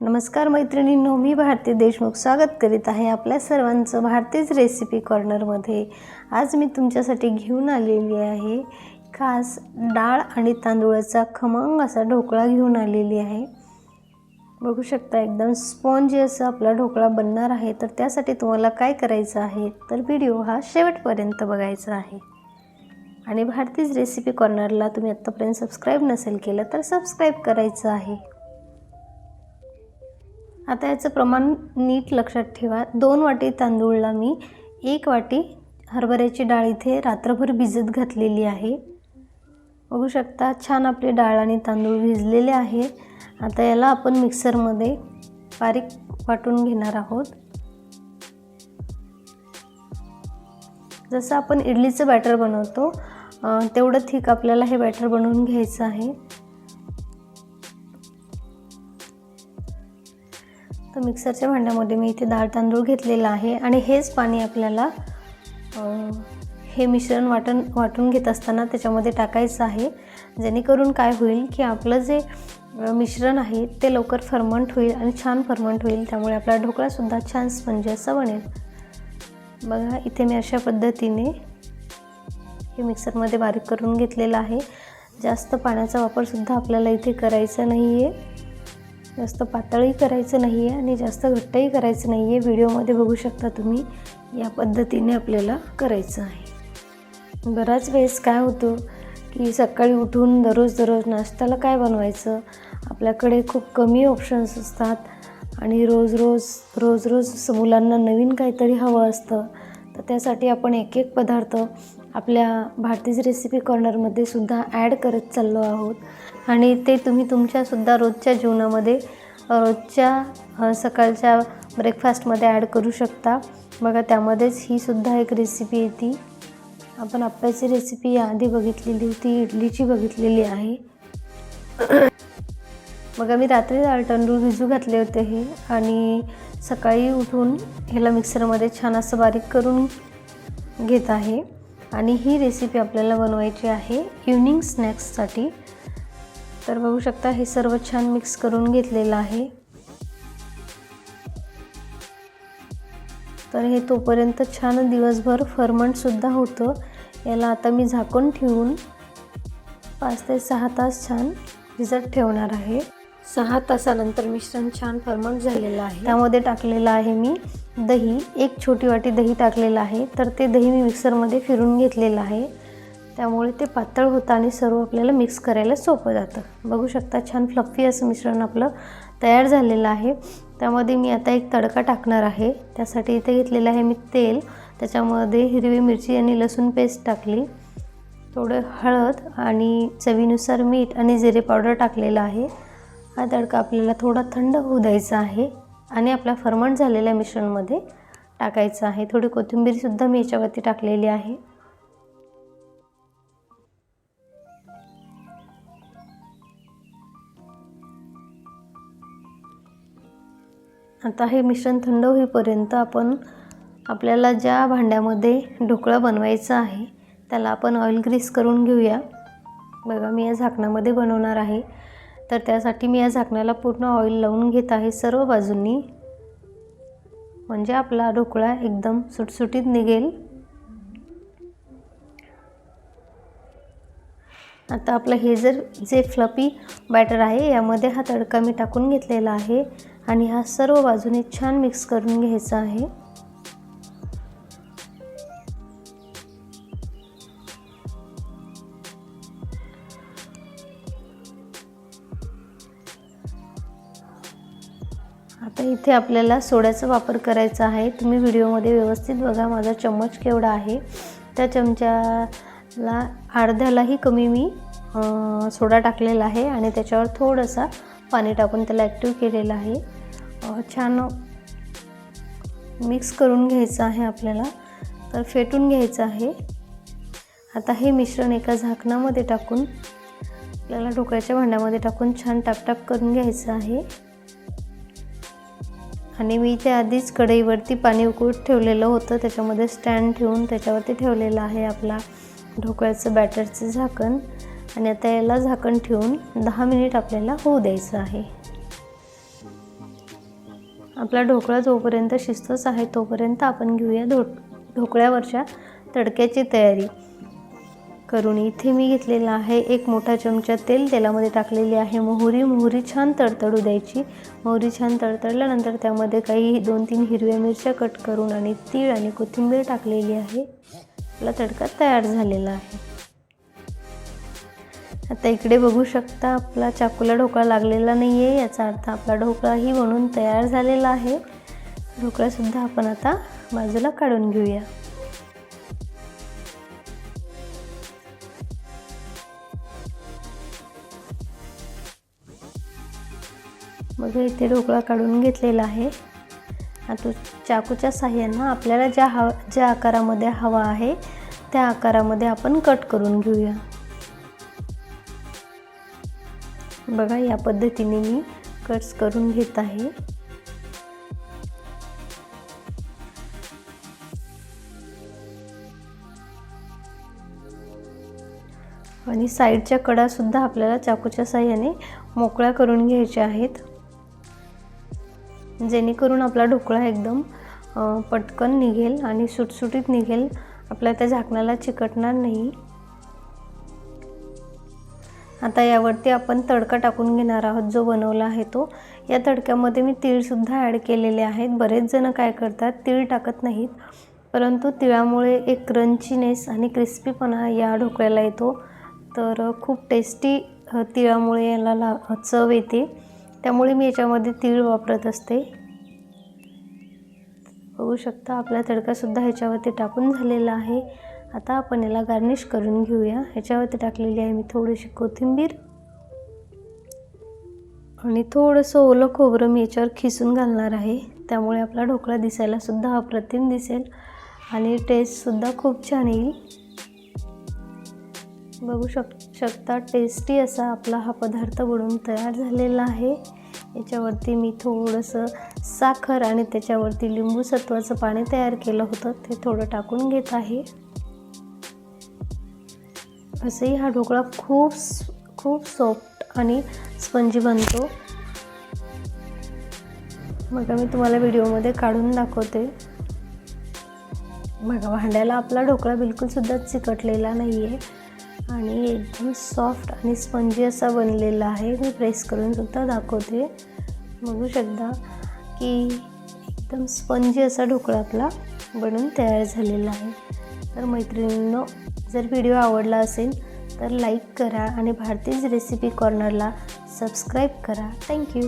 नमस्कार मैत्रिणींनो मी भारती देशमुख स्वागत करीत आहे आपल्या सर्वांचं भारतीच रेसिपी कॉर्नरमध्ये आज मी तुमच्यासाठी घेऊन आलेली आहे खास डाळ आणि तांदूळाचा खमंग असा ढोकळा घेऊन आलेली आहे. बघू शकता एकदम स्पॉन्जी असा आपला ढोकळा बनणार आहे तर त्यासाठी तुम्हाला काय करायचं आहे तर व्हिडिओ हा शेवटपर्यंत बघायचा आहे. आणि भारतीच रेसिपी कॉर्नरला तुम्ही आत्तापर्यंत सबस्क्राईब नसेल केलं तर सबस्क्राईब करायचं आहे. आता याचं प्रमाण नीट लक्षात ठेवा. दोन वाटी तांदूळला मी एक वाटी हरभऱ्याची डाळ इथे रात्रभर भिजत घातलेली आहे. बघू शकता छान आपली डाळ आणि तांदूळ भिजलेले आहे. आता याला आपण मिक्सरमध्ये बारीक वाटून घेणार आहोत. जसं आपण इडलीचं बॅटर बनवतो तेवढं थिक आपल्याला हे बॅटर बनवून घ्यायचं आहे. तर मिक्सरच्या भांड्यामध्ये मी इथे डाळ तांदूळ घेतलेला आहे. आणि हेच पाणी आपल्याला हे मिश्रण वाटण वाटून घेत असताना त्याच्यामध्ये टाकायचं आहे. जेणेकरून काय होईल की आपलं जे मिश्रण आहे ते लवकर फर्मंट होईल आणि छान फर्मंट होईल. त्यामुळे आपला ढोकळासुद्धा छान स्पंजी असा बनेल. बघा इथे मी अशा पद्धतीने हे मिक्सरमध्ये बारीक करून घेतलेलं आहे. जास्त पाण्याचा वापरसुद्धा आपल्याला इथे करायचा नाही आहे जास्त पातळही करायचं नाही आहे आणि जास्त घट्टही करायचं नाही आहे व्हिडिओमध्ये बघू शकता तुम्ही या पद्धतीने आपल्याला करायचं आहे. बराच वेळेस काय होतं की सकाळी उठून दररोज दररोज नाश्त्याला काय बनवायचं? आपल्याकडे खूप कमी ऑप्शन्स असतात आणि रोज रोज रोज रोज मुलांना नवीन काहीतरी हवं असतं. तर त्यासाठी आपण एक एक पदार्थ आपल्या भारतीज रेसिपी कॉर्नरमध्ये सुद्धा ॲड करत चाललो आहोत. आणि ते तुम्ही तुमच्यासुद्धा रोजच्या जीवनामध्ये रोजच्या सकाळच्या ब्रेकफास्टमध्ये ॲड करू शकता. बघा त्यामध्येच ही सुद्धा एक रेसिपी येते. आपण आप्याची रेसिपी आधी बघितलेली होती इडलीची बघितलेली आहे. बघा मी रात्री डाळ तांदूळ भिजू घातले होते हे आणि सकाळी उठून ह्याला मिक्सरमध्ये छान असं बारीक करून घेत आहे. आणि ही रेसिपी आपल्याला बनवायची आहे इव्हनिंग स्नॅक्ससाठी तर बघू शकता हे सर्व छान मिक्स करून घेतलेलं आहे. तर हे तोपर्यंत छान दिवसभर फर्मंटसुद्धा होतं. याला आता मी झाकून ठेवून पाच ते सहा तास छान भिजत ठेवणार आहे. सहा तासानंतर मिश्रण छान फर्मंट झालेलं आहे. त्यामध्ये टाकलेलं आहे मी दही. एक छोटी वाटी दही टाकलेलं आहे. तर ते दही मी मिक्सरमध्ये फिरून घेतलेलं आहे. त्यामुळे ते पातळ होतं आणि सर्व आपल्याला मिक्स करायला सोपं जातं. बघू शकता छान फ्लफी असं मिश्रण आपलं तयार झालेलं आहे. त्यामध्ये मी आता एक तडका टाकणार आहे. त्यासाठी इथे घेतलेलं आहे मी तेल. त्याच्यामध्ये हिरवी मिरची आणि लसूण पेस्ट टाकली. थोडं हळद आणि चवीनुसार मीठ आणि जिरे पावडर टाकलेलं आहे. हा तडका आपल्याला थोडा थंड होऊ द्यायचा आहे आणि आपला फर्मंट झालेल्या मिश्रणमध्ये टाकायचं आहे. थोडी कोथिंबीरसुद्धा मी याच्यावरती टाकलेली आहे. आता हे मिश्रण थंड होईपर्यंत आपण आपल्याला ज्या भांड्यामध्ये ढोकळा बनवायचा आहे त्याला आपण ऑइल ग्रीस करून घेऊया. बघा मी या झाकणामध्ये बनवणार आहे. तर त्यासाठी मी या झाकणाला पूर्ण ऑइल लावून घेत आहे सर्व बाजूंनी. म्हणजे आपला ढोकळा एकदम सुटसुटीत निघेल. आता आपलं हे जर जे फ्लपी बॅटर आहे यामध्ये हा तडका मी टाकून घेतलेला आहे आणि हा सर्व बाजूने छान मिक्स करून घ्यायचा आहे. आता इथे आपल्याला सोड्याचा वापर करायचा आहे. तुम्ही व्हिडिओमध्ये व्यवस्थित बघा माझा चम्मच केवढा आहे. त्या ला अर्ध्यालाही कमी मी सोडा टाकलेला आहे आणि त्याच्यावर थोडंसं पाणी टाकून त्याला ॲक्टिव्ह केलेलं आहे. छान मिक्स करून घ्यायचं आहे आपल्याला. तर फेटून घ्यायचं आहे. आता हे मिश्रण एका झाकणामध्ये टाकून आपल्याला ढोकळ्याच्या भांड्यामध्ये टाकून छान टापटाप करून घ्यायचं आहे. आणि मी ते आधीच कढईवरती पाणी उकळत ठेवलेलं होतं. त्याच्यामध्ये स्टँड ठेवून त्याच्यावरती ठेवलेलं आहे आपला ढोकळ्याचं बॅटरचं झाकण आणि आता याला झाकण ठेवून दहा मिनिट आपल्याला होऊ द्यायचं आहे. आपला ढोकळा जोपर्यंत शिजतोच आहे तोपर्यंत आपण घेऊया धो ढोकळ्यावरच्या तडक्याची तयारी. करून इथे मी घेतलेला आहे एक मोठा चमचा तेल. तेलामध्ये टाकलेली आहे मोहरी. मोहरी छान तडतडू द्यायची. मोहरी छान तडतडल्यानंतर त्यामध्ये काही दोन तीन हिरव्या मिरच्या कट करून आणि तीळ आणि कोथिंबीर टाकलेली आहे. आपला तडका तयार झालेला आहे. आता इकडे बघू शकता आपला चाकूला ढोकळा लागलेला नाही आहे याचा अर्थ आपला ढोकळाही बनून तयार झालेला आहे. ढोकळासुद्धा आपण आता बाजूला काढून घेऊया. मग इथे ढोकळा काढून घेतलेला आहे. आता चाकूच्या साह्यानं आपल्याला ज्या हवा ज्या आकारामध्ये हवा आहे त्या आकारामध्ये आपण कट करून घेऊया. बघा या पद्धतीने मी कट्स करून घेत आहे. आणि साईडच्या कडासुद्धा आपल्याला चाकूच्या साह्याने मोकळ्या करून घ्यायच्या आहेत. जेणेकरून आपला ढोकळा एकदम पटकन निघेल आणि सुटसुटीत निघेल. आपल्या त्या झाकणाला चिकटणार नाही. आता यावरती आपण तडका टाकून घेणार आहोत जो बनवला आहे तो. या तडक्यामध्ये मी तीळसुद्धा ॲड केलेले आहेत. बरेच जण काय करतात तीळ टाकत नाहीत. परंतु तिळामुळे एक क्रंचीनेस आणि क्रिस्पीपणा या ढोकळ्याला येतो. तर खूप टेस्टी तिळामुळे याला ला चव येते. त्यामुळे मी याच्यामध्ये तीळ वापरत असते. बघू शकता आपला तडकासुद्धा ह्याच्यावरती टाकून झालेला आहे. आता आपण याला गार्निश करून घेऊया. ह्याच्यावरती टाकलेली आहे मी थोडीशी कोथिंबीर. आणि थोडंसं ओलं खोबरं मी याच्यावर खिसून घालणार आहे. त्यामुळे आपला ढोकळा दिसायलासुद्धा अप्रतिम दिसेल. आणि टेस्टसुद्धा खूप छान येईल. बघू शक शकता. टेस्टी असा आपला हा पदार्थ बनवून तयार झालेला आहे. याच्यावरती मी थोडंसं साखर आणि त्याच्यावरती लिंबू सत्वाचं पाणी तयार केलं होतं. ते थोडं टाकून घेत आहे. असंही हा ढोकळा खूप खूप सॉफ्ट आणि स्पंजी बनतो. बघा मी तुम्हाला व्हिडिओमध्ये काढून दाखवते. बघा भांड्याला आपला ढोकळा बिलकुलसुद्धा चिकटलेला नाही आहे आणि एकदम सॉफ्ट आणि स्पंजी असा बनलेला आहे. मी प्रेस करून सुद्धा दाखवते. बघू शकता की एकदम स्पंजी असा ढोकळा आपला बनून तयार झालेला आहे. तर मैत्रिणींनो जर व्हिडिओ आवडला असेल तर लाईक करा आणि भारतीज रेसिपी कॉर्नरला सबस्क्राईब करा. Thank you